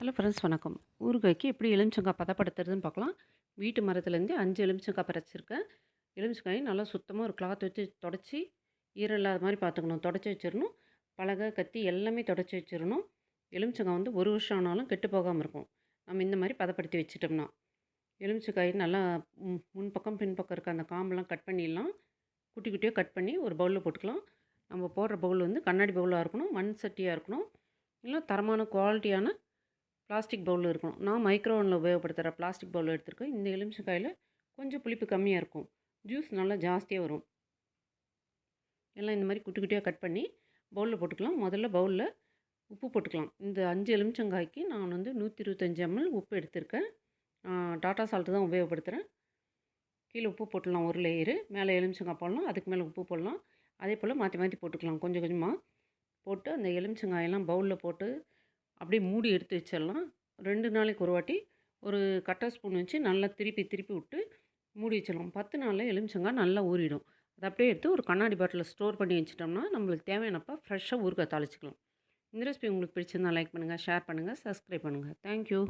Hello friends வணக்கம். ஊறுகாய்க்கு எப்படி எலுமிச்சங்காய் பதப்படுத்துறதுன்னு பார்க்கலாம். வீட்டு மரத்துலேருந்து அஞ்சு எலுமிச்சங்காய் பறிச்சிருக்கேன். எலுமிச்சங்காயை நல்லா சுத்தமாக ஒரு கிளாத் வச்சு தொடச்சி ஈரம் இல்லாத மாதிரி பார்த்துக்கணும். தொடச்சி வச்சிடணும். பலகை கத்தி எல்லாமே தொடச்சி வச்சிடணும். எலுமிச்சங்காய் வந்து ஒரு வருஷம் ஆனாலும் கெட்டு போகாமல் இருக்கும். நம்ம இந்த மாதிரி பதப்படுத்தி வச்சிட்டோம்னா. எலுமிச்சங்காய் நல்லா முன்பக்கம் பின்பக்கம் இருக்க அந்த காம்பெல்லாம் கட் பண்ணிடலாம். குட்டி குட்டியாக கட் பண்ணி ஒரு பவுலில் போட்டுக்கலாம். நம்ம போடுற பவுல் வந்து கண்ணாடி பவுலாக இருக்கணும். மண் சட்டியாக இருக்கணும். இல்லை தரமான குவாலிட்டியான பிளாஸ்டிக் பவுலில் இருக்கணும். நான் மைக்ரோவனில் உபயோகப்படுத்துகிற பிளாஸ்டிக் பவுல் எடுத்துருக்கேன். இந்த எலுமிச்சக்காயில் கொஞ்சம் புளிப்பு கம்மியாக இருக்கும். ஜூஸ் நல்லா ஜாஸ்தியாக வரும். எல்லாம் இந்த மாதிரி குட்டி குட்டியாக கட் பண்ணி பவுலில் போட்டுக்கலாம். முதல்ல பவுலில் உப்பு போட்டுக்கலாம். இந்த அஞ்சு எலுமிச்சங்காய்க்கு நான் வந்து நூற்றி இருபத்தஞ்சி எம்எல் உப்பு எடுத்திருக்கேன். டாட்டா சால்ட்டு தான் உபயோகப்படுத்துகிறேன். கீழே உப்பு போட்டுடலாம் ஒரு லேயரு மேலே எலுமிச்சங்காய் போடலாம். அதுக்கு மேலே உப்பு போடலாம். அதே போல் மாற்றி மாற்றி போட்டுக்கலாம். கொஞ்சம் கொஞ்சமாக போட்டு அந்த எலுமிச்சங்காயெல்லாம் பவுலில் போட்டு அப்படியே மூடி எடுத்து வச்சிடலாம். ரெண்டு நாளைக்கு ஒரு வாட்டி ஒரு கட்டை ஸ்பூன் வச்சு நல்லா திருப்பி திருப்பி விட்டு மூடி வச்சிடலாம். பத்து நாளில் எலுமிச்சங்காய் நல்லா ஊறிடும். அதை அப்படியே எடுத்து ஒரு கண்ணாடி பாட்டிலில் ஸ்டோர் பண்ணி வச்சிட்டோம்னா நம்மளுக்கு தேவையானப்போ ஃப்ரெஷ்ஷாக ஊறுகாய் தாளிச்சிக்கலாம். இந்த ரெசிபி உங்களுக்கு பிடிச்சிருந்தா லைக் பண்ணுங்கள் ஷேர் பண்ணுங்கள் சப்ஸ்கிரைப் பண்ணுங்கள் தேங்க்யூ.